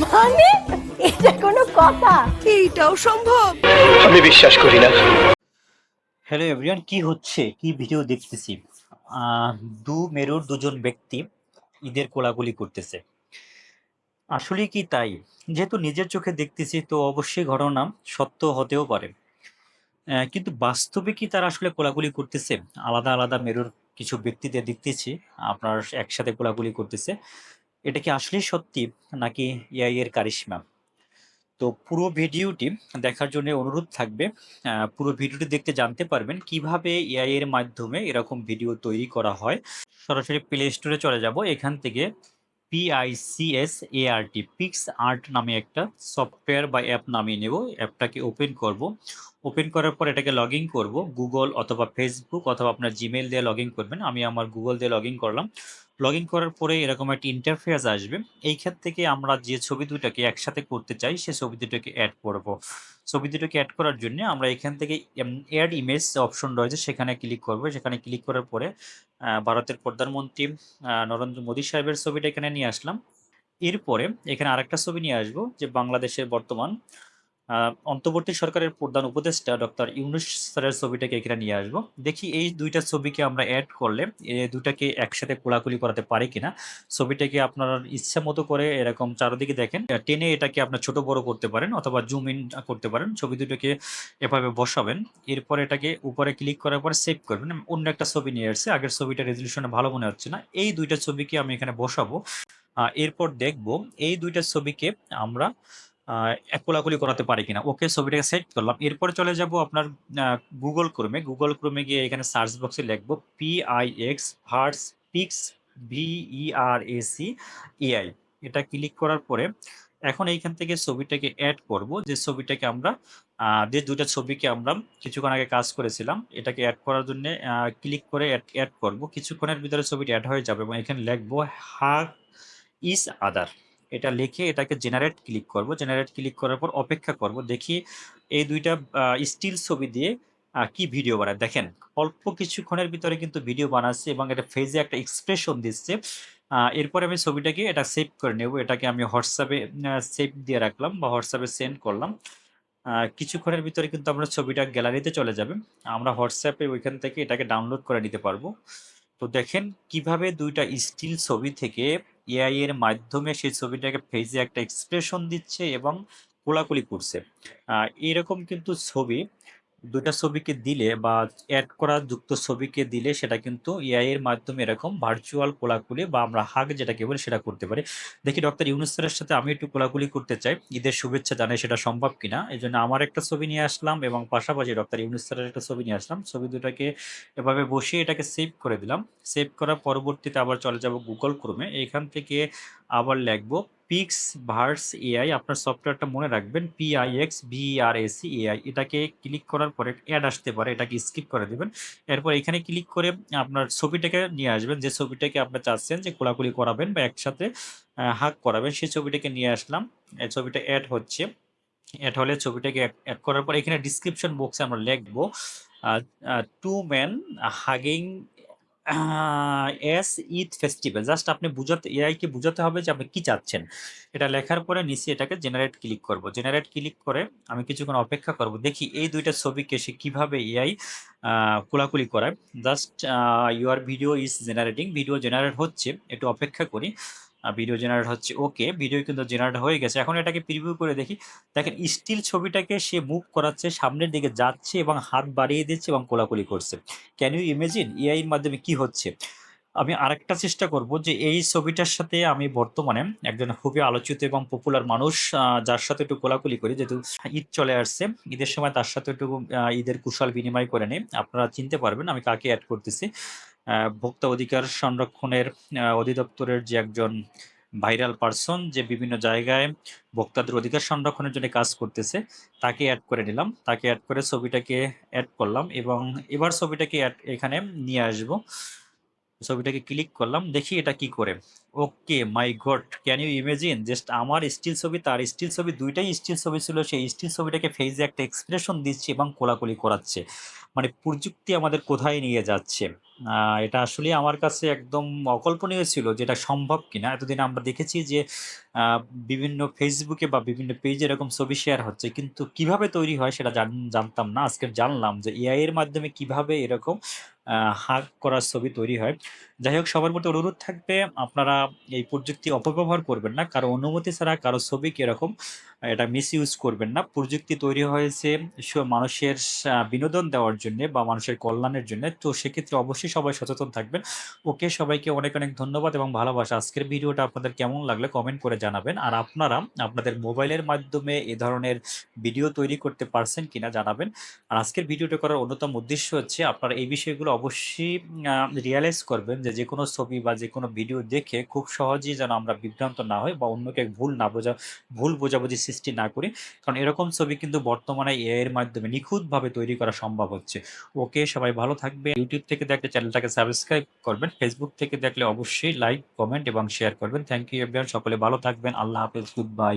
মানে? এটা কোনো কথা? এইটাও সম্ভব। আমি বিশ্বাস করি না। হ্যালো এভরিওয়ান কি হচ্ছে? কি ভিডিও দেখতেছি? দু মেরুর দুজন ব্যক্তি ঈদের কোলাগুলি করতেছে। আসলে কি তাই? যেহেতু নিজের চোখে দেখতেছি তো অবশ্যই ঘটনা সত্য হতেও পারে। আহ, কিন্তু বাস্তবে কি তারা আসলে কোলাগুলি করতেছে? আলাদা আলাদা মেরুর কিছু ব্যক্তিদের দেখতেছি আপনার একসাথে কোলাগুলি করতেছে। এটা কি আসলে সত্যি নাকি এআই এর কারিশমা? তো পুরো ভিডিওটি দেখার জন্য অনুরোধ থাকবে পুরো ভিডিওটি দেখতে জানতে পারবেন কীভাবে এআই এর মাধ্যমে এরকম ভিডিও তৈরি করা হয়। সরাসরি প্লে স্টোরে চলে যাব, এখান থেকে পিআইসিএস এআরটি পিক্স আর্ট নামে একটা সফটওয়্যার বা অ্যাপ নামিয়ে নেব অ্যাপটাকে ওপেন করব। ওপেন করার পর এটাকে লগ ইন করব গুগল অথবা ফেসবুক অথবা আপনার জিমেল দিয়ে লগ ইন করবেন। আমি আমার গুগল দিয়ে লগ ইন করলাম। লগ ইন করার পরে এরকম একটা ইন্টারফেস আসবে। এই এইখান থেকে আমরা যে ছবি দুটাকে একসাথে করতে চাই, সে ছবি দুটাকে অ্যাড করব। ছবি দুটাকে অ্যাড করার জন্য আমরা এখান থেকে অ্যাড ইমেজ অপশন রয়েছে, সেখানে ক্লিক করব। সেখানে ক্লিক করার পরে ভারতের প্রধানমন্ত্রী নরেন্দ্র মোদী সাহেবের ছবিটা এখানে নিয়ে আসলাম। এরপরে এখানে আরেকটা ছবি নিয়ে আসব, যে বাংলাদেশের বর্তমান অন্তর্বর্তী সরকারের প্রধান উপদেষ্টা ডক্টর ইউনুস স্যারের ছবিটাকে এখানে নিয়ে আসব। দেখি এই দুইটা ছবিকে আমরা অ্যাড করলে দুটাকে একসাথে কোলাকুলি করাতে পারি কিনা। ছবিটাকে আপনার ইচ্ছা মতো করে এরকম চারদিকে দেখেন। টেনে এটাকে আপনার ছোট বড় করতে পারেন অথবা জুম ইন করতে পারেন। ছবি দুটোকে এভাবে বসাবেন। এরপর এটাকে উপরে ক্লিক করার পর সেভ করবেন। অন্য একটা ছবি নিয়ে আসছে। আগের ছবিটা রেজলিউশনে ভালো মনে হচ্ছে না। এই দুইটা ছবিকে আমি এখানে বসাবো। এরপর দেখব এই দুইটা ছবিকে আমরা কোলাকুলি করাতে পারি কিনা। ওকে, ছবিটাকে সেট করলাম। এরপরে চলে যাব আপনার গুগল ক্রোমে গুগল ক্রোমে গিয়ে এখানে সার্চ বক্সে লিখব P I X verse pix V E R A C AI এটা ক্লিক করার পরে এখন এইখান থেকে ছবিটাকে অ্যাড করব। যে ছবিটাকে আমরা যে দুইটা ছবিকে আমরা কিছুক্ষণ আগে কাজ করেছিলাম, এটাকে অ্যাড করার জন্য ক্লিক করে অ্যাড করব। কিছুক্ষণের ভিতরে ছবিটা অ্যাড হয়ে যাবে এবং এখানে লিখব হা ইজ আদার এটা লিখে এটাকে জেনারেট ক্লিক করব। জেনারেট ক্লিক করার পর অপেক্ষা করব। দেখি এই দুইটা স্টিল ছবি দিয়ে কি ভিডিও বানায়। দেখেন, অল্প কিছুক্ষণের ভিতরে কিন্তু ভিডিও বানাচ্ছে এবং এটা ফেজে একটা এক্সপ্রেশন দিচ্ছে। এরপরে আমি ছবিটাকে এটা সেভ করে নেব। এটাকে আমি হোয়াটসঅ্যাপে সেভ দিয়ে রাখলাম বা হোয়াটসঅ্যাপে সেন্ড করলাম। কিছুক্ষণের ভিতরে কিন্তু আমরা ছবিটা গ্যালারিতে চলে যাবে। আমরা হোয়াটসঅ্যাপে ওইখান থেকে এটাকে ডাউনলোড করে নিতে পারব। তো দেখেন, কীভাবে দুইটা স্টিল ছবি থেকে এআই এর মাধ্যমে সেই ছবিটাকে ফেজে একটা এক্সপ্রেশন দিচ্ছে এবং কোলাকুলি করছে। এরকম কিন্তু ছবি দুইটা ছবিকে দিলে বা অ্যাড করা যুক্ত ছবিকে দিলে সেটা কিন্তু এআই এর মাধ্যমে এরকম ভার্চুয়াল কোলাকুলি বা আমরা হাগ যেটাকে বলি সেটা করতে পারি। দেখি ডক্টর ইউনুস স্যারের সাথে আমি একটু কোলাকুলি করতে চাই। ঈদের শুভেচ্ছা জানাই, সেটা সম্ভব কিনা? এই জন্য আমার একটা ছবি নিয়ে আসলাম এবং পাশাপাশি ডক্টর ইউনুস স্যারের একটা ছবি নিয়ে আসলাম। ছবি দুটাকে এভাবে বসিয়ে এটাকে সেভ করে দিলাম। সেভ করার পরবর্তীতে আবার চলে যাব গুগল ক্রোমে এখান থেকে আবার লিখব পিক্স ভার্স এআই আপনার সফটওয়্যারটা মনে রাখবেন পিআইএক্স ভিআরএসি এআই এটাকে ক্লিক করার পরে অ্যাড আসতে পারে, এটাকে স্কিপ করে দেবেন। এরপর এখানে ক্লিক করে আপনার ছবিটাকে নিয়ে আসবেন, যে ছবিটাকে আপনি চাচ্ছেন যে কোলাকুলি করাবেন বা একসাথে হাক করাবেন, সেই ছবিটাকে নিয়ে আসলাম এই ছবিটা অ্যাড হচ্ছে। অ্যাড হলে ছবিটাকে অ্যাড করার পর এখানে ডিসক্রিপশন বক্সে আমরা লিখব two man hugging as Eid festival just আপনি বুঝাতে এআইকে বুঝাতে হবে যে আপনি কি চাচ্ছেন। এটা লেখার পরে নিচে এটাকে জেনারেট ক্লিক করব। জেনারেট ক্লিক করে আমি কিছুক্ষণ অপেক্ষা করব। দেখি এই দুইটা ছবিকে সে কীভাবে এআই কোলাকুলি করায়। Just your video is generating video generate হচ্ছে, একটু অপেক্ষা করি। ভিডিও জেনারেট হচ্ছে ওকে ভিডিও কিন্তু জেনারেট হয়ে গেছে। এখন এটাকে প্রিভিউ করে দেখি। দেখেন স্টিল ছবিটাকে সে মুভ করাচ্ছে, সামনের দিকে যাচ্ছে এবং হাত বাড়িয়ে দিচ্ছে এবং কোলাকুলি করছে। ক্যান ইউ ইমেজিন এআই এর মাধ্যমে কি হচ্ছে? আমি আরেকটা চেষ্টা করব যে এই ছবিটার সাথে আমি বর্তমানে একজন খুবই আলোচিত এবং পপুলার মানুষ যার সাথে একটু কোলাকুলি করি, যেহেতু ঈদ চলে আসছে। ঈদের সময় তার সাথে একটু ঈদের কুশল বিনিময় করে নিই। আপনারা চিনতে পারবেন আমি কাকে অ্যাড করতেছি। ভোক্তা অধিকার সংরক্ষণের অধিদপ্তরের যে একজন ভাইরাল পার্সন যে বিভিন্ন জায়গায় ভোক্তাদের অধিকার সংরক্ষণের জন্য কাজ করতেছে, তাকে অ্যাড করে নিলাম। তাকে অ্যাড করে ছবিটাকে অ্যাড করলাম এবং এবার ছবিটাকে অ্যাড এখানে নিয়ে আসব। ছবিটাকে ক্লিক করলাম, দেখি এটা কি করে। Okay my God can you imagine just আমার স্টিল ছবি, তার স্টিল ছবি, দুইটাই স্টিল ছবি ছিল। সেই স্টিল ছবিটাকে ফেজে একটা এক্সপ্রেশন দিচ্ছে এবং কোলাকুলি করাচ্ছে। মানে প্রযুক্তি আমাদের কোথায় নিয়ে যাচ্ছে? এটা আসলে আমার কাছে একদম অকল্পনীয় ছিল যে এটা সম্ভব কিনা। এতদিন আমরা দেখেছি যে বিভিন্ন ফেসবুকে বা বিভিন্ন পেজে এরকম ছবি শেয়ার হচ্ছে। কিন্তু কীভাবে তৈরি হয় সেটা জান- জানতাম না। আজকে জানলাম যে এআই এর মাধ্যমে কীভাবে এরকম হাক করার ছবি তৈরি হয়। যাই হোক, সবার প্রতি অনুরোধ থাকবে, আপনারা এই প্রযুক্তি অপব্যবহার করবেন না। কারও অনুমতি ছাড়া কারও ছবি কীরকম, এটা মিস ইউজ করবেন না। প্রযুক্তি তৈরি হয়েছে মানুষের বিনোদন দেওয়ার জন্য বা মানুষের কল্যাণের জন্য। তো সেক্ষেত্রে অবশ্যই সবাই সচেতন থাকবেন। ওকে, সবাইকে অনেক অনেক ধন্যবাদ এবং ভালোবাসা। আজকের ভিডিওটা আপনাদের কেমন লাগলে কমেন্ট করে জানাবেন। আর আপনারা আপনাদের মোবাইলের মাধ্যমে এ ধরনের ভিডিও তৈরি করতে পারছেন কিনা জানাবেন। আর আজকের ভিডিওটা করার অন্যতম উদ্দেশ্য হচ্ছে আপনারা এই বিষয়গুলো অবশ্যই রিয়ালাইজ করবেন যে যে কোনো ছবি বা যে কোনো ভিডিও দেখে খুব সহজেই যেন আমরা বিভ্রান্ত না হই বা অন্যকে ভুল না বোঝা, ভুল বোঝাবুঝি সৃষ্টি না করি। কারণ এরকম ছবি কিন্তু বর্তমানে এর মাধ্যমে নিখুঁতভাবে তৈরি করা সম্ভব হচ্ছে। ওকে, সবাই ভালো থাকবে ইউটিউব থেকে দেখলে চ্যানেলটাকে সাবস্ক্রাইব করবেন ফেসবুক থেকে দেখলে অবশ্যই লাইক কমেন্ট এবং শেয়ার করবেন। থ্যাংক ইউ এভরিওয়ান সকলে ভালো থাকবেন, আল্লাহ হাফেজ গুড বাই